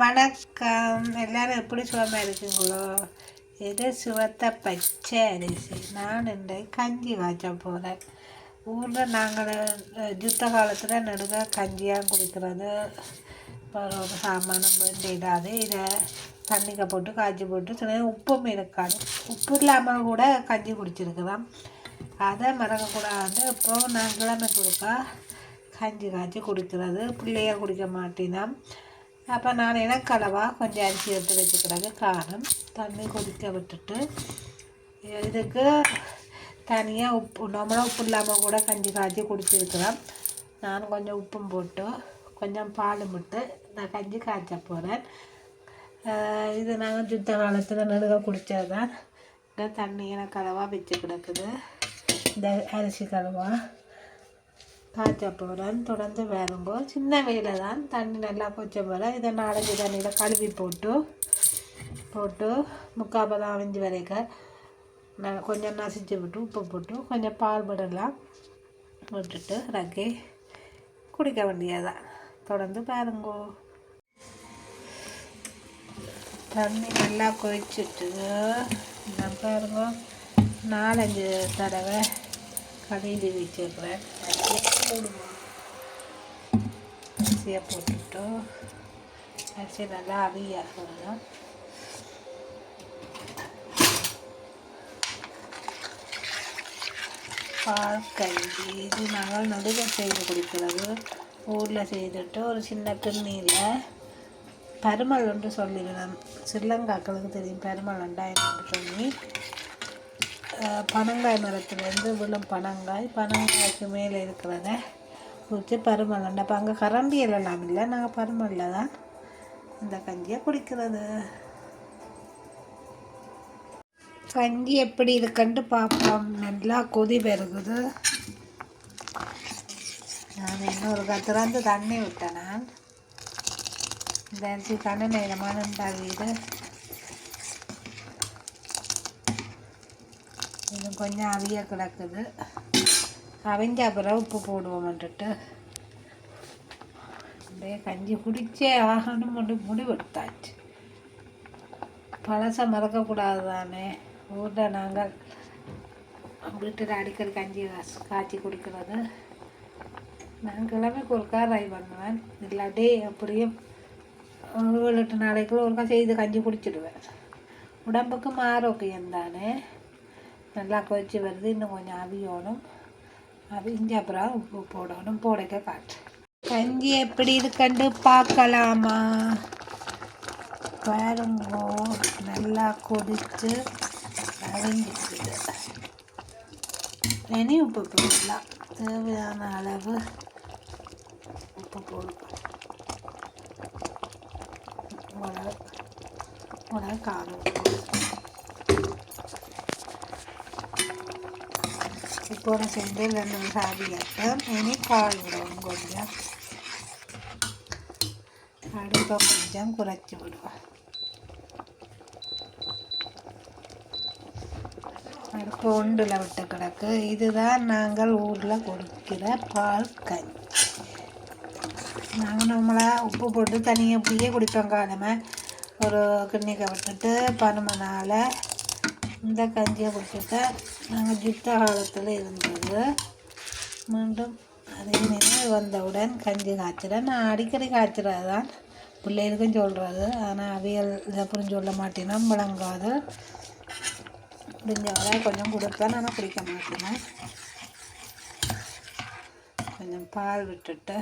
வணக்கம். எல்லாரும் எப்படி சுகமாக இருக்குங்களோ? இது சுவத்த பச்சை அரிசி? நான் இன்றைக்கு கஞ்சி காய்ச்ச போகிறேன் ஊரில் நாங்கள் யுத்த காலத்தில் நடுக கஞ்சியாக குடிக்கிறது. அப்புறம் ஒரு சாமானம் வேண்டிடாது இதை தண்ணிக்க போட்டு காய்ச்சி போட்டு சில உப்பும் இருக்காது. உப்பு இல்லாமல் கூட கஞ்சி குடிச்சிருக்கலாம். அதை மறக்கக்கூடாது. இப்போ நான் கிழமை கொடுப்பா கஞ்சி காய்ச்சி குடிக்கிறது. பிள்ளைய குடிக்க மாட்டேனான் அப்போ நான் இனக்கலவாக கொஞ்சம் அரிசி எடுத்து வச்சுக்கிறாங்க காரம் தண்ணி கொதிக்க விட்டுட்டு இதுக்கு தனியாக உப்பு நம்மளும் உப்பு இல்லாமல் கூட கஞ்சி காய்ச்சி குடிச்சிருக்கிறோம் நான் கொஞ்சம் உப்பும் போட்டு கொஞ்சம் பாலும் விட்டு நான் கஞ்சி காய்ச்ச போகிறேன் இது நாங்கள் சுத்த காலத்தில் நடுக குடித்தது தான் இந்த தண்ணி இனக்கலவாக வச்சு கிடக்குது இந்த அரிசி கலவா காய்ச்ச தொடர்ந்து வேறும்போ சின்ன வெயில தான் தண்ணி நல்லா கொச்ச போல இதை நாலஞ்சு தண்ணியில் கழுவி போட்டு போட்டு முக்கால் பதம் அவிஞ்சு வரைக்க கொஞ்சம் நசிச்சு விட்டு உப்பு போட்டு கொஞ்சம் பால் படலாம் விட்டுட்டு ரக்கி குடிக்க வேண்டியதான் தொடர்ந்து பாருங்கோ. தண்ணி நல்லா கொதிச்சுட்டு நான் பாருங்க நாலஞ்சு தடவை கழுவி வச்சுருக்குறேன். அரிசியை போட்டுட்டோம் அரிசி நல்லா அவியாகணும் பால் கஞ்சி இது நாங்கள் நடுக செய்து குடிக்கிறது. ஊரில் செய்துட்டு ஒரு சின்ன கிண்ணியில் பருமல் ஒன்று சொல்லிடுறேன் ஸ்ரீலங்காக்களுக்கு தெரியும் பருமல் ரெண்டாயிரம் சொல்லி. பனங்காய் மரத்துலேருந்து விழும் பனங்காய் பனங்காய்க்கு மேலே இருக்கிறத குறித்து பருமலண்டை அப்போ அங்கே கரண்டி எல்லாம் இல்லை நாங்கள் பருமலில் தான் இந்த கஞ்சியை குடிக்கிறது. கஞ்சி எப்படி இருக்குன்ட்டு பார்ப்போம். நல்லா கொதி பெருகுது. நான் இன்னொரு கத்துறாந்து தண்ணி விட்டேன் நான். இந்த அரிசி கண்ணு நேரமான வீடு. இது கொஞ்சம் அவிய கிடக்குது. அவிஞ்ச அப்புறம் உப்பு போடுவோம்ன்ட்டு அப்படியே கஞ்சி குடிச்சே ஆகணும் கொண்டு முடிவெடுத்தாச்சு. பழசை மறக்கக்கூடாது தானே. ஊரில் நாங்கள் வீட்டில் அடிக்கடி கஞ்சி காய்ச்சி குடிக்கிறது. நான் கிழமைக்கு ஒருக்கா ட்ரை பண்ணுவேன். இல்லாட்டி அப்படியும் ஒரு ஏழு எட்டு நாளைக்குள்ள ஒருக்கா செய்து கஞ்சி குடிச்சிடுவேன். உடம்புக்கு ஆரோக்கியம் தானே. நல்லா கொதிச்சு வருது. இன்னும் கொஞ்சம் அவியணும் அவிஞ்ச அப்புறம் உப்பு போடணும். போடைக்க காட்டு கஞ்சி எப்படி இருக்குன்னு பார்க்கலாமா? பாருங்கோ நல்லா கொதித்து அவிஞ்சிக்குது இனி உப்பு போடலாம். தேவையான அளவு உப்பு போடுவோம் மிளகு மிளகு காரம் போடுவோம் செஞ்சு ரெண்டு சாதியாட்டம் இனி பால் விடுவோம் கொஞ்சம் அடுப்பை கொஞ்சம் குறைச்சி விடுவோம் அடுப்பு ஒன்றில் விட்டு கிடக்கு இதுதான் நாங்கள் ஊரில் கொடுக்கிற பால் கஞ்சி நாங்கள் நம்மளாக உப்பு போட்டு தனியாக அப்படியே குடிப்போம் காலமாக ஒரு கிண்ணிக்க விட்டுட்டு பனமனால் இந்த கஞ்சியை குடிச்சிட்டு நாங்கள் யுத்த காலத்தில் இருந்தது. மீண்டும் அதே நேரம் வந்தவுடன் கஞ்சி காய்ச்சிறேன் நான் அடிக்கடி காய்ச்சிறது தான் பிள்ளைகளுக்கும் சொல்கிறது ஆனால் அவியல் இதை புரிஞ்சு சொல்ல மாட்டேன்னா விளங்காது. முடிஞ்சவரை கொஞ்சம் கொடுப்பேன். ஆனால் குடிக்க மாட்டேன். கொஞ்சம் பால் விட்டுட்டு.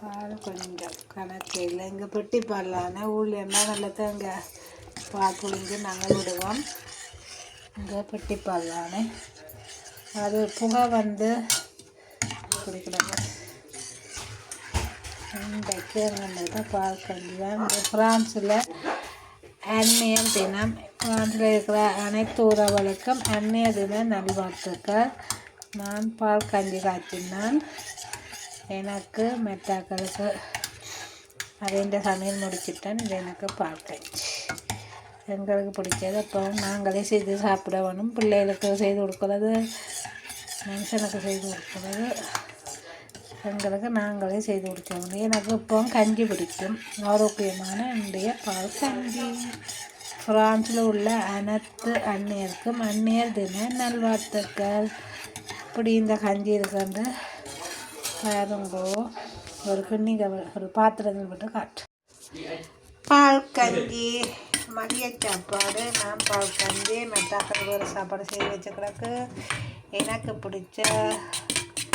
பால் கொஞ்சம் கணக்கு இல்லை இங்கே பெட்டி பாடலானே ஊழில் என்ன நல்ல தேங்காய் பால் புளிஞ்சு நாங்கள் விடுவோம். இங்கே பெட்டி தானே அது புகை வந்து குடிக்கிறாங்க இன்றைக்கு பால் கஞ்சி தான் இந்த ஃப்ரான்ஸில் அன்னையம் தினம். ஃப்ரான்ஸில் இருக்கிற அனைத்து உறவுகளுக்கும் அன்னைய தின நல்வாழ்த்துக்கள். நான் பால் கஞ்சி காய்ச்சினான் எனக்கு மெட்டாக்களுக்கு அதே சமையல் முடிச்சிட்டேன். இது எனக்கு பால் கஞ்சி. எங்களுக்கு பிடிச்சது அப்போ நாங்களே செய்து சாப்பிட வேணும் பிள்ளைகளுக்கு செய்து கொடுக்குறது மனுஷனுக்கு செய்து கொடுக்குறது. எங்களுக்கு நாங்களே செய்து கொடுக்கணும். எனக்கு இப்போ கஞ்சி பிடிக்கும். ஆரோக்கியமான இன்றைய பால் கஞ்சி. ஃப்ரான்ஸில் உள்ள அனைத்து அந்நியருக்கும் அந்நியர் தின நல்வாழ்த்துக்கள். இப்படி இந்த கஞ்சி இருக்குன்னு பாருங்கோ ஒரு கிண்ணி ஒரு பாத்திரத்தில் மட்டும் காட்டு. பால் கஞ்சி. மதிய சாப்பாடு. நான் பால் கஞ்சி மெட்டாக்கள் சாப்பாடு செய்து வச்ச கிடக்கு எனக்கு பிடிச்ச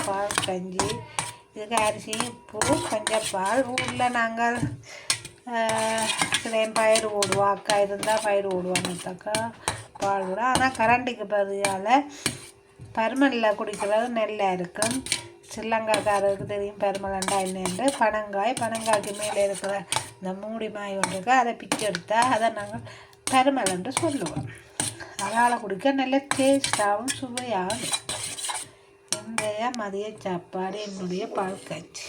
பால் கஞ்சி. இதுக்கு அரிசி பூ கொஞ்சம் பால். ஊரில் நாங்கள் சிலையும் பயிர் ஓடுவோம் அக்கா இருந்தால் பயிர் ஓடுவாங்க அக்கா பால் கூட. ஆனால் கரண்டிக்கு பதிலால் பருமலில் குடிக்கிறது நெல்லாக இருக்கும். ஸ்ரீலங்காக்காரருக்கு தெரியும் பருமலண்டா என்னென்று பனங்காய். பனங்காய்க்கு மேலே இருக்கிற இந்த மூடி மாய் ஒன்றுக்கு அதை பிச்சு எடுத்தால் அதை நாங்கள் பருமல் என்று சொல்லுவோம். அதனால் குடிக்க நல்ல டேஸ்டாகவும் சுவையாகவும் இன்றைய மதிய சாப்பாடு என்னுடைய பால் காய்ச்சி.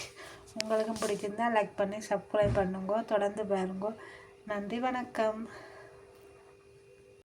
உங்களுக்கும் பிடிச்சிருந்தா லைக் பண்ணி சப்ஸ்கிரைப் பண்ணுங்க தொடர்ந்து பாருங்க. நன்றி வணக்கம்.